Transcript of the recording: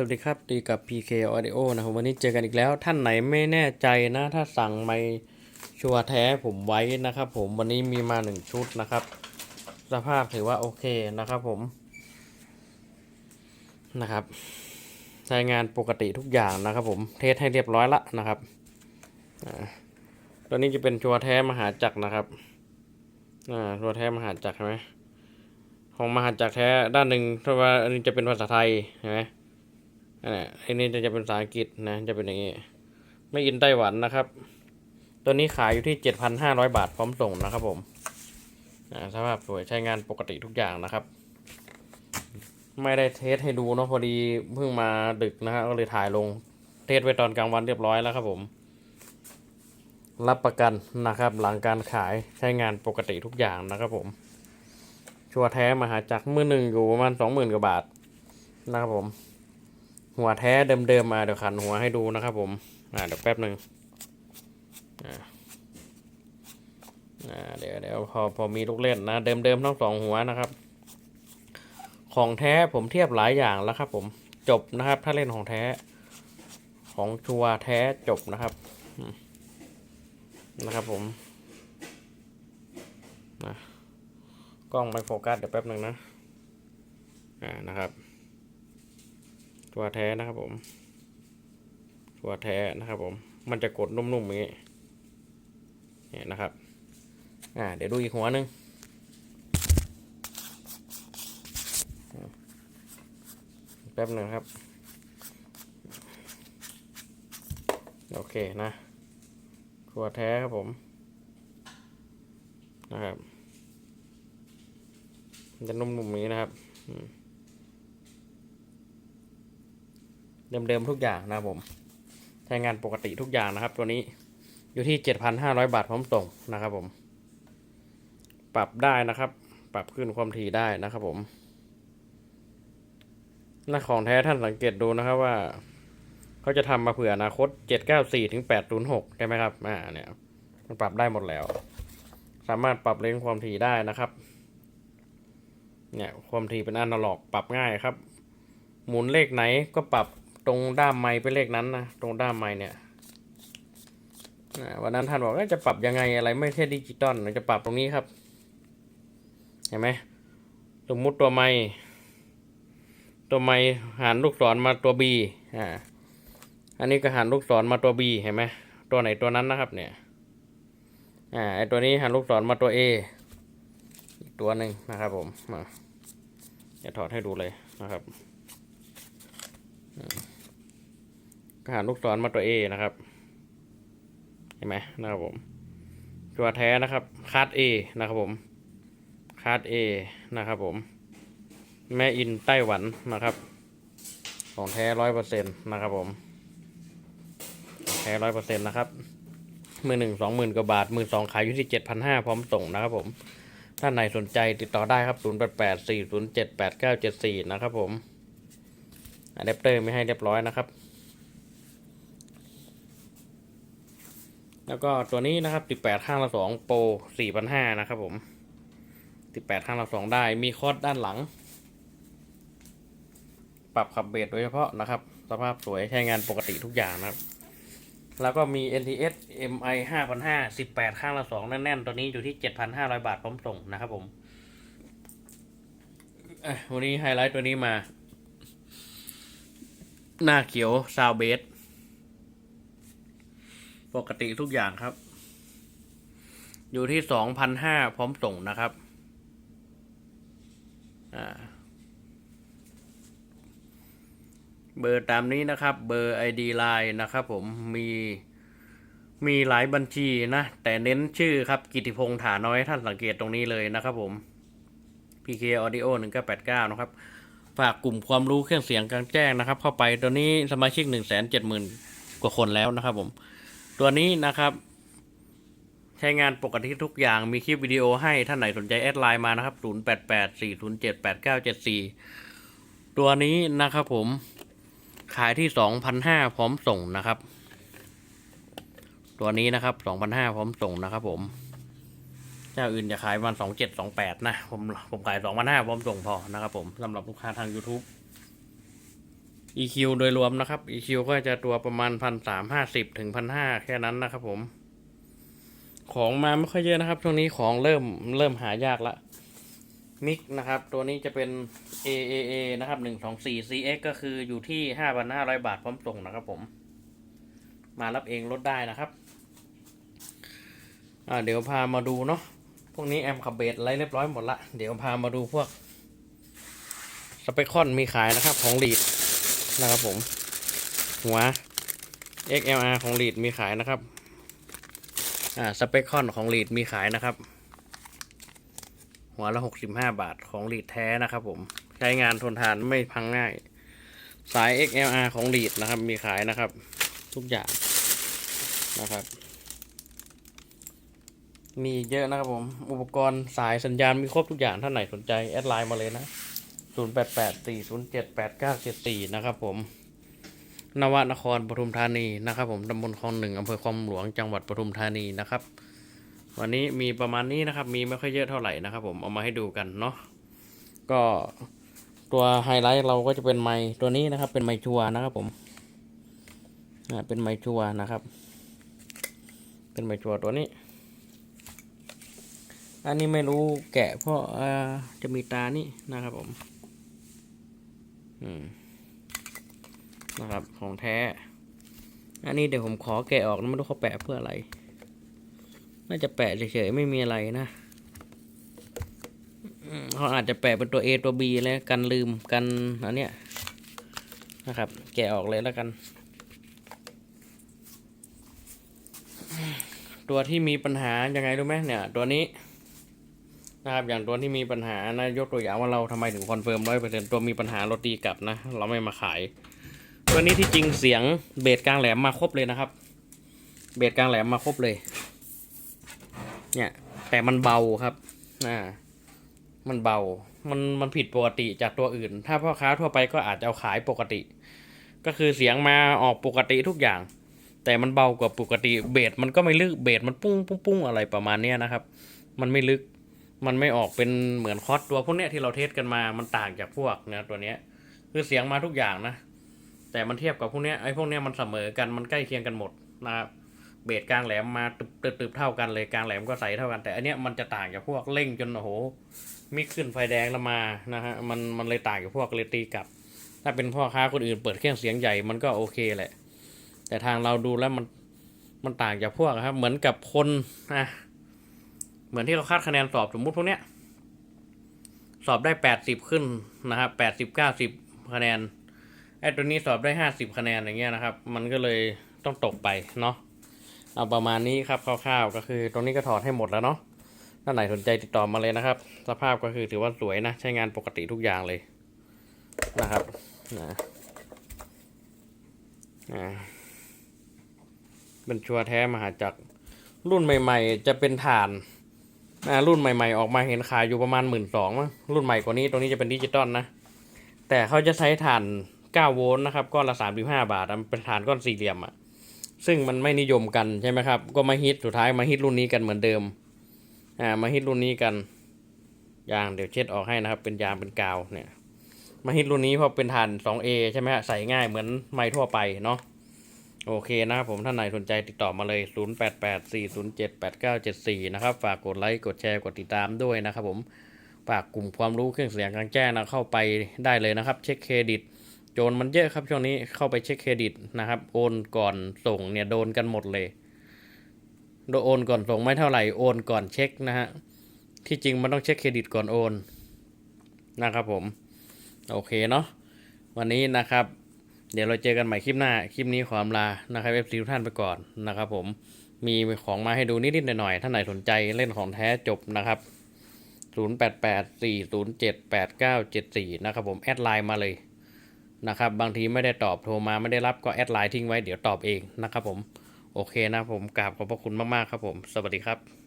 สวัสดีครับดีกับ PK Audio นะครับวันนี้เจอกันอีกแล้วท่านไหนไม่แน่ใจนะ ถ้าสั่งไม่ชัวร์แท้ผมไว้นะครับผมวันนี้มีมาหนึ่งชุดนะครับ สภาพถือว่าโอเคนะครับผมนะครับใช้งานปกติทุกอย่างนะครับผมเทสให้เรียบร้อยละนะครับตัวนี้จะเป็นชัวร์แท้มหาจักรนะครับอ่าชัวร์แท้มหาจักรใช่ไหมของมหาจักรแท้ด้านหนึ่งเพราว่าอันนี้จะเป็นภาษาไทยใช่ไหม อันนี้อันนี้จะเป็นภาษาอังกฤษนะ จะเป็นอย่างนี้ ไม่อินไต้หวันนะครับ ตัวนี้ขายอยู่ที่เจ็ดพันห้าร้อยบาทพร้อมส่งนะครับผมอ่าสภาพสวยใช้งานปกติทุกอย่างนะครับ ไม่ได้เทสให้ดูเนาะพอดีเพิ่งมาดึกนะฮะก็เลยถ่ายลงเทสไว้ตอนกลางวันเรียบร้อยแล้วครับผม รับประกันนะครับ หลังการขายใช้งานปกติทุกอย่างนะครับผม ชัวร์แท้มาหาจากมือหนึ่งอยู่ประมาณสองหมื่นกว่าบาทนะครับผม หัวแท้เดิมๆมาเดี๋ยวขันหัวให้ดูนะครับผมอ่าเดี๋ยวแป๊บหนึ่งอ่าอ่าเดี๋ยวเดี๋ยวพอพอมีลูกเล่นนะเดิมๆทั้งสองหัวนะครับ ของแท้ผมเทียบหลายอย่างแล้วครับผมจบนะครับ ถ้าเล่นของแท้ ของชัวแท้จบนะครับนะครับผมนะกล้องไม่โฟกัสเดี๋ยวแป๊บหนึ่งนะอ่านะครับ ตัวแท้นะครับผมตัวแท้นะครับผม มันจะกดนุ่มๆอย่างนี้เนี่ยนะครับ อ่า เดี๋ยวดูอีกหัวหนึ่งแป๊บหนึ่งครับ โอเคนะตัวแท้ครับผม นะครับ มันจะนุ่มๆอย่างนี้นะครับอืม เดิมๆทุกอย่างนะครับผมใช้งานปกติทุกอย่างนะครับ ตัวนี้อยู่ที่ 7,500 บาทพร้อมส่งนะครับผม ปรับได้นะครับ ปรับขึ้นความถี่ได้นะครับผมหน้าของแท้ท่านสังเกตดูนะครับว่า เขาจะทำมาเผื่ออนาคต 794ถึง806ใช่ไหมครับอ่าเนี่ยมันปรับได้หมดแล้ว สามารถปรับเลนส์ความถี่ได้นะครับเนี่ยความถี่เป็นอนาล็อกปรับง่ายครับ หมุนเลขไหนก็ปรับ ตรงด้ามไม้เป็นเลขนั้นนะตรงด้ามไม้เนี่ยวันนั้นท่านบอกว่าจะปรับยังไงอะไรไม่ใช่ดิจิตอลจะปรับตรงนี้ครับ เห็นไหมสมมุติตัวไม้ตัวไม้หันลูกศรมาตัว B อ่าอันนี้ก็หันลูกศรมาตัว B เห็นไหมตัวไหนตัวนั้นนะครับ เนี่ยอ่าไอตัวนี้หันลูกศรมาตัว A อีกตัวหนึ่งนะครับผมมาจะถอดให้ดูเลยนะครับ ก็หันลูกศรมาตัว A นะครับ เห็นไหมนะครับผมตัวแท้นะครับคาด A นะครับผมคาด A นะครับผม แม่อินไต้หวันนะครับ ของแท้ร้อยเปอร์เซ็นต์นะครับผมแท้ร้อยเปอร์เซ็นต์นะครับมือหนึ่งสองหมื่นกว่าบาท มือสองขายอยู่ที่เจ็ดพันห้าพร้อมส่งนะครับผมถ้าไหนสนใจติดต่อได้ครับศูนย์แปดแปดสี่ศูนย์เจ็ดแปดเก้าเจ็ดสี่นะครับผมอะแดปเตอร์ไม่ให้เรียบร้อยนะครับ แล้วก็ตัวนี้นะครับติดแปดข้างละสองโปรสี่พันห้านะครับผมติดแปดข้างละสองได้ มีคอร์ดด้านหลัง ปรับขับเบสโดยเฉพาะนะครับ สภาพสวยใช้งานปกติทุกอย่างนะครับ แล้วก็มี NTS MI 5,500 18 ข้างละสองแน่นๆ ตัวนี้อยู่ที่ 7,500 บาทพร้อมส่งนะครับผมวันนี้ไฮไลท์ตัวนี้มา หน้าเขียวซาวเบส ปกติทุกอย่างครับ อยู่ที่สองพันห้าพร้อมส่งนะครับ เบอร์ตามนี้นะครับ เบอร์ ID Line นะครับผมมีมีหลายบัญชีนะ แต่เน้นชื่อครับกิติพงษ์ถาน้อยท่านสังเกตตรงนี้เลยนะครับผม PK Audio 1989 นะครับ ฝากกลุ่มความรู้เครื่องเสียงกลางแจ้งนะครับ เข้าไปตัวนี้สมาชิก 1 7 0 0 0 0 กว่าคนแล้วนะครับผม ตัวนี้นะครับ ใช้งานปกติทุกอย่างมีคลิปวิดีโอให้ท่านไหนสนใจแอดไลน์มานะครับ 0884078974 ตัวนี้นะครับผมขายที่ 2,500 พร้อมส่งนะครับ ตัวนี้นะครับ 2,500 พร้อมส่งนะครับผม เจ้าอื่นจะขายวันสองเจ็ดสองแปดนะ ผมผมขายสองพันห้าพร้อมส่งพอนะครับผมสำหรับลูกค้าทาง YouTube EQ โดยรวมนะครับ EQ ก็จะตัวประมาณพันสามห้าสิบถึงพันห้าแค่นั้นนะครับผม ของมาไม่ค่อยเยอะนะครับช่วงนี้ของเริ่มเริ่มหายากละมิกนะครับ ตัวนี้จะเป็น AAA นะครับหนึ่งสองสี่ CX ก็คืออยู่ที่ห้าพันห้าร้อยบาทพร้อมส่งนะครับผม มารับเองลดได้นะครับอ่าเดี๋ยวพามาดูเนาะพวกนี้แอมขับเบสอะไรเรียบร้อยหมดละ เดี๋ยวพามาดูพวกสเปคอนมีขายนะครับของลีด นะครับผม หัว XLR ของลีดมีขายนะครับอ่าสเปคคอนของลีดมีขายนะครับ หัวละหกสิบห้าบาทของลีดแท้นะครับผม ใช้งานทนทานไม่พังง่าย สาย XLR ของลีดนะครับ มีขายนะครับ ทุกอย่างนะครับ มีเยอะนะครับผม อุปกรณ์สายสัญญาณมีครบทุกอย่างท่านไหนสนใจ แอดไลน์มาเลยนะ 0 8 8 4 0 7 8 9 7 4นะครับผม นวนครปทุมธานีนะครับ ผมตำบลคลองหนึ่งอำเภอคลองหลวงจังหวัดปทุมธานีนะครับ วันนี้มีประมาณนี้นะครับ มีไม่ค่อยเยอะเท่าไหร่นะครับ ผมเอามาให้ดูกันเนาะก็ตัวไฮไลท์เราก็จะเป็นไมค์ตัวนี้นะครับ เป็นไมค์ชัวนะครับ ผมอ่าเป็นไมค์ชัวนะครับ เป็นไมค์ชัวตัวนี้ อันนี้ไม่รู้แกะเพราะจะมีตานี่นะครับผม นะครับของแท้ อันนี้เดี๋ยวผมขอแกะออกนะไม่รู้เขาแปะเพื่ออะไร น่าจะแปะเฉยๆไม่มีอะไรนะเขาอาจจะแปะเป็นตัว A ตัว B แล้วกันลืมกันอันเนี้ยนะครับ แกะออกเลยแล้วกัน ตัวที่มีปัญหายังไงรู้ไหมเนี่ย ตัวนี้ นะครับอย่างตัวที่มีปัญหานะยกตัวอย่างว่าเราทำไมถึงคอนเฟิร์มร้อยเปอร์เซ็นตัวมีปัญหาเราตีกลับนะ เราไม่มาขาย ตัวนี้ที่จริงเสียงเบสกลางแหลมมาครบเลยนะครับ เบสกลางแหลมมาครบเลย เนี่ยแต่มันเบาครับอ่ามันเบา มันมันผิดปกติจากตัวอื่น ถ้าพ่อค้าทั่วไปก็อาจจะเอาขายปกติ ก็คือเสียงมาออกปกติทุกอย่าง แต่มันเบากว่าปกติเบสมันก็ไม่ลึกเบสมันปุ้งปุ้งปุ้งอะไรประมาณเนี้ยนะครับ มันไม่ลึก มันไม่ออกเป็นเหมือนคอสตัวพวกเนี้ยที่เราเทสกันมา มันต่างจากพวกเนี่ยตัวเนี้ย คือเสียงมาทุกอย่างนะ แต่มันเทียบกับพวกเนี้ยไอ้พวกเนี้ยมันเสมอกัน มันใกล้เคียงกันหมดนะครับเบสกลางแหลมมาตึบตึบตึบเท่ากันเลยกลางแหลมก็ใสเท่ากัน แต่อันเนี้ยมันจะต่างจากพวกเร่งจนโอ้โหมิกขึ้นไฟแดงแล้วมานะฮะมันมันเลยต่างจากพวกเลยตีกลับ ถ้าเป็นพ่อค้าคนอื่นเปิดเครื่องเสียงใหญ่มันก็โอเคแหละ แต่ทางเราดูแล้วมันมันต่างจากพวกครับ เหมือนกับคนอะ เหมือนที่เราคาดคะแนนสอบสมมุติพวกเนี้ย สอบได้แปดสิบขึ้นนะครับแปดสิบเก้าสิบคะแนนไอ้ตัวนี้สอบได้ห้าสิบคะแนนอย่างเงี้ยนะครับ มันก็เลยต้องตกไปเนาะเอาประมาณนี้ครับคร่าวๆก็คือตรงนี้ก็ถอดให้หมดแล้วเนาะถ้าไหนสนใจติดต่อมาเลยนะครับ สภาพก็คือถือว่าสวยนะ ใช้งานปกติทุกอย่างเลยนะครับนะอ่าเป็นชัวร์แท้มหาจักรรุ่นใหม่ ๆ จะเป็นฐาน อ่ารุ่นใหม่ๆ ออกมาเห็นขายอยู่ประมาณหมื่นสองมั้งรุ่นใหม่กว่านี้ตรงนี้จะเป็นดิจิตอลนะ แต่เขาจะใช้ฐาน9โวลต์นะครับก้อนละ35 บาทอะมันเป็นฐานก้อนสี่เหลี่ยมอะซึ่งมันไม่นิยมกันใช่ไหมครับ ก็มาฮิตสุดท้ายมาฮิตรุ่นนี้กันเหมือนเดิมอ่ามาฮิตรุ่นนี้กันยางเดี๋ยวเช็ดออกให้นะครับ เป็นยางเป็นกาวเนี่ย มาฮิตรุ่นนี้เพราะเป็นฐาน 2A ใช่ไหมฮะใส่ง่ายเหมือนไม้ทั่วไปเนาะ โอเคนะครับผมท่านไหนสนใจติดต่อมาเลย 0884078974 นะครับ ฝากกดไลค์กดแชร์กดติดตามด้วยนะครับผมฝากกลุ่มความรู้เครื่องเสียงกลางแจ้งนะเข้าไปได้เลยนะครับ เช็คเครดิต โจรมันเยอะครับช่วงนี้เข้าไปเช็คเครดิตนะครับโอนก่อนส่งเนี่ยโดนกันหมดเลยโดโอนก่อนส่งไม่เท่าไหร่โอนก่อนเช็คนะฮะที่จริงมันต้องเช็คเครดิตก่อนโอนนะครับผม โอเคเนาะวันนี้นะครับ เดี๋ยวเราเจอกันใหม่คลิปหน้า คลิปนี้ขออำลานะครับเอฟซีทุกท่านไปก่อนนะครับผมมีของมาให้ดูนิดๆหน่อยๆท่านไหนสนใจเล่นของแท้จบนะครับ 0884078974 นะครับผมแอดไลน์มาเลยนะครับบางทีไม่ได้ตอบโทรมาไม่ได้รับก็แอดไลน์ทิ้งไว้เดี๋ยวตอบเองนะครับผมโอเคนะผมกราบขอบพระคุณมากๆครับผม สวัสดีครับ